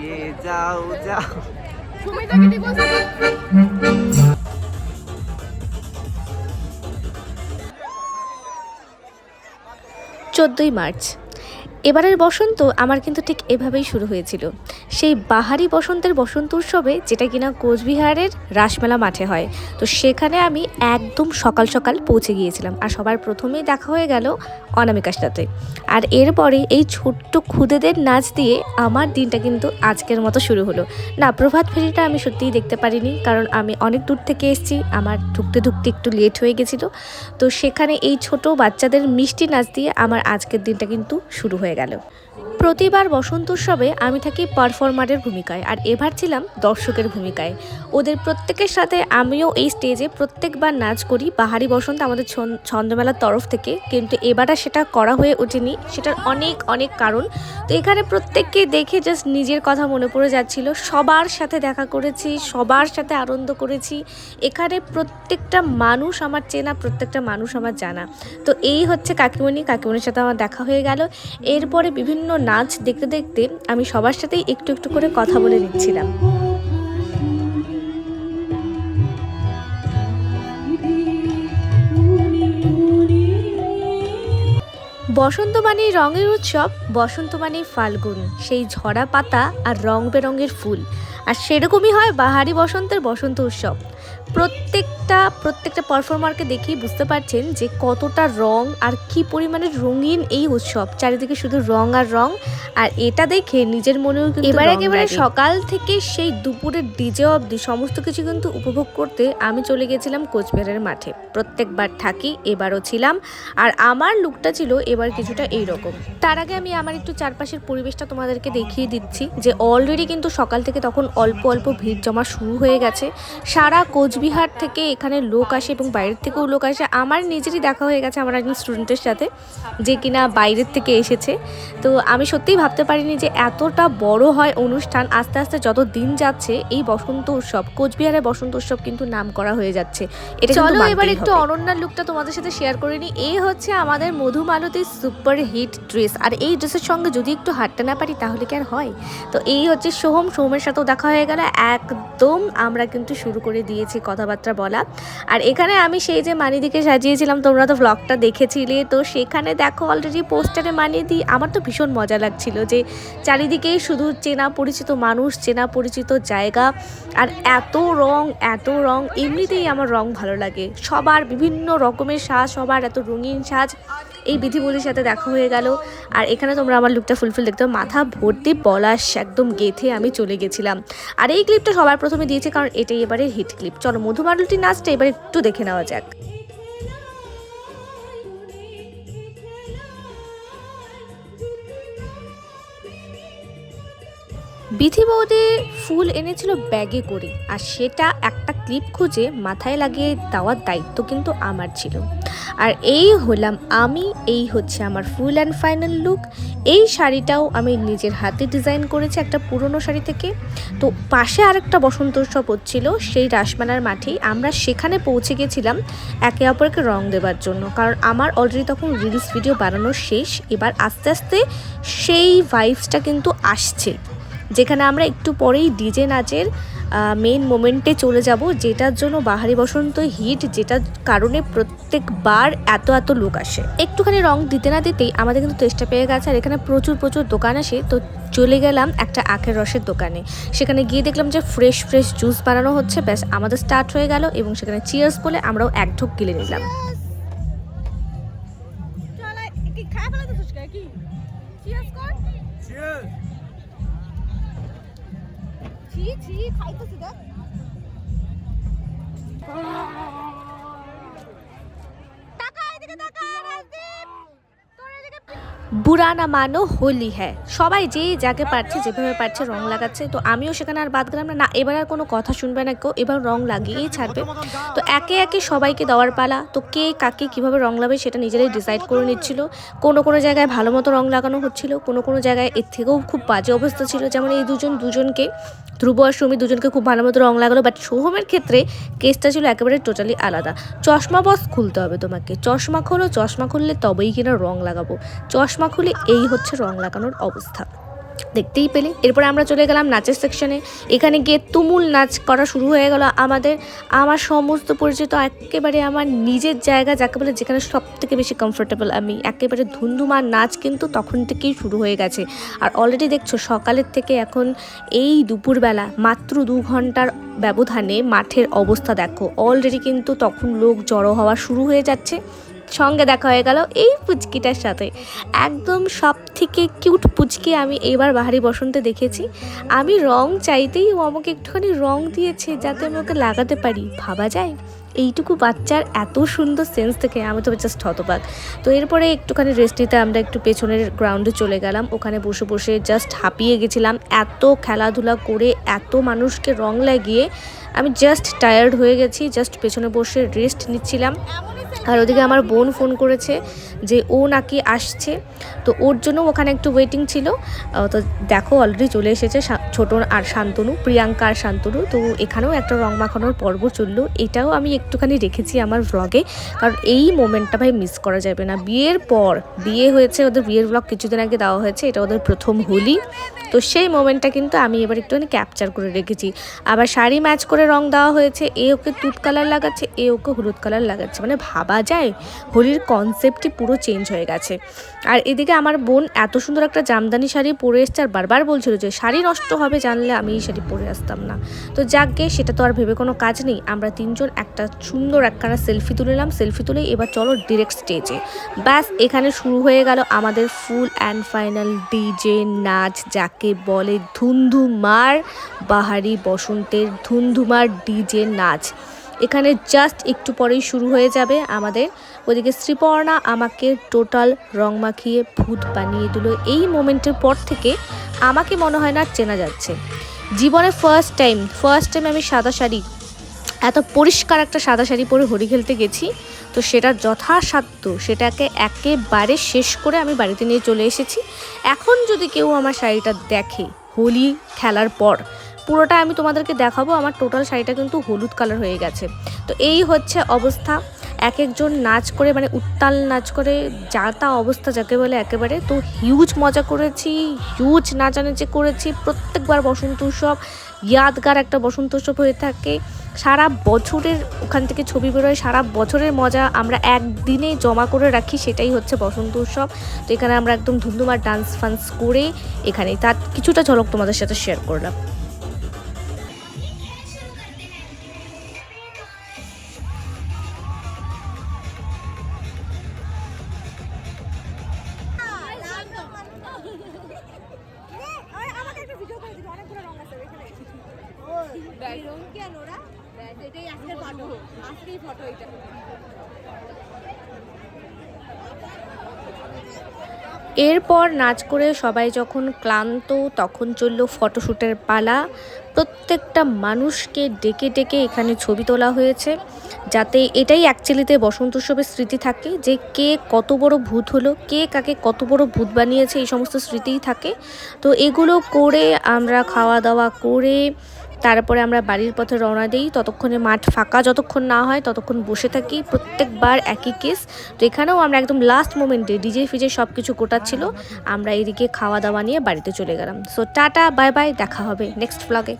দিয়ে যাও যাও। চোদ্দই মার্চ। এবারের বসন্ত আমার কিন্তু ঠিক এভাবেই শুরু হয়েছিল। সেই বাহারি বসন্তের বসন্ত উৎসবে যেটা কিনা কোচবিহারের রাসমেলা মাঠে হয়, তো সেখানে আমি একদম সকাল সকাল পৌঁছে গিয়েছিলাম আর সবার প্রথমেই দেখা হয়ে গেল অনামিকার সাথে আর এরপরে এই ছোট্ট খুদেদের নাচ দিয়ে আমার দিনটা কিন্তু আজকের মতো শুরু হলো। না, প্রভাত ফেরিটা আমি সত্যিই দেখতে পারিনি কারণ আমি অনেক দূর থেকে এসেছি, আমার ঢুকতে ঢুকতে একটু লেট হয়ে গেছিল। তো সেখানে এই ছোট বাচ্চাদের মিষ্টি নাচ দিয়ে আমার আজকের দিনটা কিন্তু শুরু হয়ে গেল প্রতিবার বসন্ত উৎসবে আমি থাকি পারফর্মারের ভূমিকায়, আর এবার ছিলাম দর্শকের ভূমিকায়। ওদের প্রত্যেকের সাথে আমিও এই স্টেজে প্রত্যেকবার নাচ করি। বাহারি বসন্ত আমাদের ছন- ছন্দমেলার তরফ থেকে, কিন্তু এবার সেটা করা হয়ে ওঠেনি। সেটার অনেক অনেক কারণ। তো এখানে প্রত্যেককে দেখে জাস্ট নিজের কথা মনে পড়ে যাচ্ছিল। সবার সাথে দেখা করেছি, সবার সাথে আনন্দ করেছি। এখানে প্রত্যেকটা মানুষ আমার চেনা, প্রত্যেকটা মানুষ আমার জানা। তো এই হচ্ছে কাকিমণি। কাকিমণির সাথে আমার দেখা হয়ে গেল। এরপরে বিভিন্ন নাচ দেখতে দেখতে আমি সবার সাথেই একটু একটু করে কথা বলে নিচ্ছিলাম। বসন্ত মানে রঙের উৎসব বসন্ত মানে ফাল্গুন, সেই ঝরা পাতা আর রং বেরঙের ফুল। আর সেরকমই হয় বাহারি বসন্তের বসন্ত উৎসব। প্রত্যেকটা প্রত্যেকটা পারফর্মারকে দেখেই বুঝতে পারছেন যে কতটা রং আর কি পরিমাণে রঙিন এই উৎসব। চারিদিকে শুধু রং আর রং। আর এটা দেখে নিজের মনেও কিন্তু এবার একেবারে সকাল থেকে সেই দুপুরের ডিজে অবধি সমস্ত কিছু কিন্তু উপভোগ করতে আমি চলে গেছিলাম কোচবিহারের মাঠে। প্রত্যেকবার থাকি এবারও ছিলাম। আর আমার লুকটা ছিল এবার কিছুটা এইরকম। তার আগে আমি আমার একটু চারপাশের পরিবেশটা তোমাদেরকে দেখিয়ে দিচ্ছি যে অলরেডি কিন্তু সকাল থেকে তখন অল্প অল্প ভিড় জমা শুরু হয়ে গেছে। সারা কোচবিহার থেকে এখানে লোক আসে এবং বাইরের থেকেও লোক আসে আমার নিজেরই দেখা হয়ে গেছে আমার একজন স্টুডেন্টের সাথে যে কিনা বাইরের থেকে এসেছে। তো আমি সত্যিই ভাবতে পারিনি যে এতটা বড় হয় অনুষ্ঠান আস্তে আস্তে যত দিন যাচ্ছে এই বসন্ত উৎসব কোচবিহারের বসন্ত উৎসব কিন্তু নাম করা হয়ে যাচ্ছে। এটা চলো এবার একটু অনন্যার লুকটা তোমাদের সাথে শেয়ার করে নিই। এই হচ্ছে আমাদের মধুমালতীর সুপার হিট ড্রেস আর এই ড্রেসের সঙ্গে যদি একটু হাঁটতে না পারি তাহলে কি আর হয়? তো এই হচ্ছে সোহম। সোহমের সাথেও দেখা হয়ে গেল। একদম আমরা কিন্তু শুরু করে দিয়েছি কথাবার্তা বলা। আর এখানে আমি সেই যে মানিদিকে সাজিয়েছিলাম, তোমরা তো ব্লগটা দেখেছিলে। তো সেখানে দেখো অলরেডি পোস্টারে মানিয়ে দিই আমার তো ভীষণ মজা লাগছিল যে চারিদিকেই শুধু চেনা পরিচিত মানুষ, চেনা পরিচিত জায়গা, আর এত রং এত রং, এমনিতেই আমার রং ভালো লাগে। সবার বিভিন্ন রকমের সাজ, সবার এত রঙিন সাজ। এই বিধিবলির সাথে দেখা হয়ে গেল। আর এখানে তোমরা আমার লুকটা ফুলফিল দেখতে মাথা ভর্তি পলাশ, একদম গেথে আমি চলে গেছিলাম। আর এই ক্লিপটা সবার প্রথমে দিয়েছে কারণ এটাই এবারে হিট ক্লিপ চলো মধুমালতি নাচটা এবার একটু দেখে নেওয়া যাক। বিথি বৌদি ফুল এনেছিল ব্যাগে করে, আর সেটা একটা ক্লিপ খুঁজে মাথায় লাগিয়ে দেওয়ার দায়িত্ব কিন্তু আমার ছিল। আর এই হলাম আমি, এই হচ্ছে আমার ফুল অ্যান্ড ফাইনাল লুক এই শাড়িটাও আমি নিজের হাতে ডিজাইন করেছি একটা পুরনো শাড়ি থেকে। তো পাশে আরেকটা বসন্ত উৎসব হচ্ছিল, সেই রাসমেলার মাঠেই আমরা সেখানে পৌঁছে গেছিলাম একে অপরকে রং দেওয়ার জন্য। কারণ আমার অলরেডি তখন রিলস ভিডিও বানানো শেষ, এবার আস্তে আস্তে সেই ভাইবসটা কিন্তু আসছে। যেখানে আমরা একটু পরেই ডিজে নাচের মেন মোমেন্টে চলে যাব যেটার জন্য বাহারি বসন্ত হিট যেটার কারণে প্রত্যেকবার এত এত লোক আসে। একটুখানি রং দিতে না দিতেই আমাদের কিন্তু চেষ্টা পেয়ে গেছে আর এখানে প্রচুর প্রচুর দোকান আসে। তো চলে গেলাম একটা আখের রসের দোকানে। সেখানে গিয়ে দেখলাম যে ফ্রেশ ফ্রেশ জুস বানানো হচ্ছে। ব্যাস আমাদের স্টার্ট হয়ে গেল এবং সেখানে চিয়ার্স বলে আমরাও এক ঢোক গিলে নিলাম। বুড়া না মানো, হোলি হ্যাঁ। সবাই যে যাকে পারছে, যেভাবে পারছে রং লাগাচ্ছে। তো আমিও সেখানে আর বাদ গেলাম না। না, এবার আর কোনো কথা শুনবে না কেউ। এবার রং লাগিয়েই ছাড়বে। তো একে একে সবাইকে দেওয়ার পালা। তো কে কাকে কীভাবে রং লাগাবে সেটা নিজেরাই ডিসাইড করে নিচ্ছিল। কোনো কোনো জায়গায় ভালো মতো রং লাগানো হচ্ছিল। কোনো কোনো জায়গায় এর থেকেও খুব বাজে অবস্থা ছিল। যেমন এই দুজন, দুজনকে ধ্রুব আর সুমি দুজনকে খুব ভালো মতো রং লাগালো বাট সোহমের ক্ষেত্রে কেসটা ছিল একেবারে টোটালি আলাদা। চশমা বস খুলতে হবে তোমাকে। চশমা খোলো, চশমা খুললে তবেই কিনা রং লাগাবো। চশমা খুলে এই হচ্ছে রং লাগানোর অবস্থা। দেখতেই পেলে। এরপরে আমরা চলে গেলাম নাচের সেকশনে এখানে গিয়ে তুমুল নাচ করা শুরু হয়ে গেল আমাদের। আমার সমস্ত পরিচিত একেবারে আমার নিজের জায়গা, যাকে বলে যেখানে সব থেকে বেশি কমফোর্টেবল আমি। একেবারে ধুন্ধুমার নাচ কিন্তু তখন থেকেই শুরু হয়ে গেছে। আর অলরেডি দেখছ সকালের থেকে এখন এই দুপুরবেলা মাত্র দু ঘণ্টার ব্যবধানে মাঠের অবস্থা দেখো। অলরেডি কিন্তু তখন লোক জড়ো হওয়া শুরু হয়ে যাচ্ছে। সঙ্গে দেখা হয়ে গেল এই পুচকিটার সাথে। একদম সব থেকে কিউট পুচকি আমি এবার বাহারি বসন্তে দেখেছি। আমি রং চাইতেই ও আমাকে একটুখানি রং দিয়েছে যাতে আমি ওকে লাগাতে পারি। ভাবা যায়? এইটুকু বাচ্চার এত সুন্দর সেন্স থেকে আমি তো জাস্ট হতবাক। তো এরপরে একটুখানি রেস্ট নিতে আমরা একটু পেছনের গ্রাউন্ডে চলে গেলাম। ওখানে বসে বসে জাস্ট হাঁপিয়ে গেছিলাম। এত খেলাধুলা করে এত মানুষকে রং লাগিয়ে আমি জাস্ট টায়ার্ড হয়ে গেছি। জাস্ট পেছনে বসে রেস্ট নিচ্ছিলাম। আর ওদিকে আমার বোন ফোন করেছে যে ও নাকি আসছে। তো ওর জন্য ওখানে একটু ওয়েটিং ছিল। তো দেখো অলরেডি চলে এসেছে। ছোট আর শান্তনু, প্রিয়াঙ্কা আর শান্তনু। তো এখানেও একটা রং মাখানোর পর্ব চলল। এটাও আমি একটুখানি রেখেছি আমার ভ্লগে কারণ এই মোমেন্টটা ভাই মিস করা যাবে না। বিয়ের পর, বিয়ে হয়েছে ওদের বিয়ের ব্লগ কিছুদিন আগে দেওয়া হয়েছে। এটা ওদের প্রথম হোলি। তো সেই মোমেন্টটা কিন্তু আমি এবার একটুখানি ক্যাপচার করে রেখেছি। আবার শাড়ি ম্যাচ করে রং দেওয়া হয়েছে। এ ওকে তুত কালার লাগাচ্ছে, এ ওকে হলুদ কালার লাগাচ্ছে। মানে ভাবা যায়, হোলির কনসেপ্টই পুরো চেঞ্জ হয়ে গেছে। আর এদিকে আমার বোন এত সুন্দর একটা জামদানি শাড়ি পরে এসছে আর বারবার বলছিল যে, শাড়ি নষ্ট হবে জানলে আমি এই শাড়ি পরে আসতাম না। তো যাক সেটা তো আর ভেবে কোনো কাজ নেই। আমরা তিনজন একটা সুন্দর একখানা সেলফি তুলে নিলাম। সেলফি তুলে এবার চলো ডিরেক্ট স্টেজে ব্যাস, এখানে শুরু হয়ে গেল আমাদের ফুল অ্যান্ড ফাইনাল ডিজে নাচ, যাকে বলে ধুমধুমার বাহারি বসন্তের ধুমধুমার ডিজে নাচ। এখানে জাস্ট একটু পরেই শুরু হয়ে যাবে আমাদের। ওদিকে শ্রীপর্ণা আমাকে টোটাল রং মাখিয়ে ভূত বানিয়ে দিল। এই মোমেন্টের পর থেকে আমাকে মনে হয় না চেনা যাচ্ছে। জীবনে ফার্স্ট টাইম ফার্স্ট টাইম আমি সাদা শাড়ি, এত পরিষ্কার একটা সাদা শাড়ি পরে হোলি খেলতে গেছি, তো সেটা যথাসাধ্য, সেটাকে একেবারে শেষ করে আমি বাড়িতে নিয়ে চলে এসেছি। এখন যদি কেউ আমার শাড়িটা দেখে হোলি খেলার পর পুরোটা আমি তোমাদেরকে দেখাবো। আমার টোটাল শাড়িটা কিন্তু হলুদ কালার হয়ে গেছে। তো এই হচ্ছে অবস্থা। এক একজন নাচ করে মানে উত্তাল নাচ করে, যা তা অবস্থা যাকে বলে একেবারে। তো হিউজ মজা করেছি হিউজ নাচানাচি করেছি। প্রত্যেকবার বসন্ত উৎসব, ইয়াদগার একটা বসন্ত উৎসব হয়ে থাকে। সারা বছরের ওখান থেকে ছবি বেরোয়, সারা বছরের মজা আমরা একদিনে জমা করে রাখি, সেটাই হচ্ছে বসন্ত উৎসব। তো এখানে আমরা একদম ধুমধুমার ডান্স ফান্স করে এখানে তার কিছুটা ঝলক তোমাদের সাথে শেয়ার করলাম। এরপর নাচ করে সবাই যখন ক্লান্ত, তখন চলল ফটোশ্যুটের পালা। প্রত্যেকটা মানুষকে ডেকে ডেকে এখানে ছবি তোলা হয়েছে। যাতে এটাই অ্যাকচুয়ালিতে বসন্ত উৎসবের স্মৃতি থাকে যে কে কত বড় ভূত হলো, কে কাকে কত বড় ভূত বানিয়েছে, এই সমস্ত স্মৃতিই থাকে। তো এগুলো করে আমরা খাওয়া দাওয়া করে তারপরে আমরা বাড়ির পথে রওনা দিই। ততক্ষণে মাঠ ফাঁকা, যতক্ষণ না হয় ততক্ষণ বসে থাকি। প্রত্যেকবার একই কেস তো এখানেও আমরা একদম লাস্ট মোমেন্টে ডিজে ফিজে সব কিছু কোটাচ্ছিল আমরা এদিকে খাওয়া দাওয়া নিয়ে বাড়িতে চলে গেলাম। সো টাটা বাই বাই দেখা হবে নেক্সট ব্লগে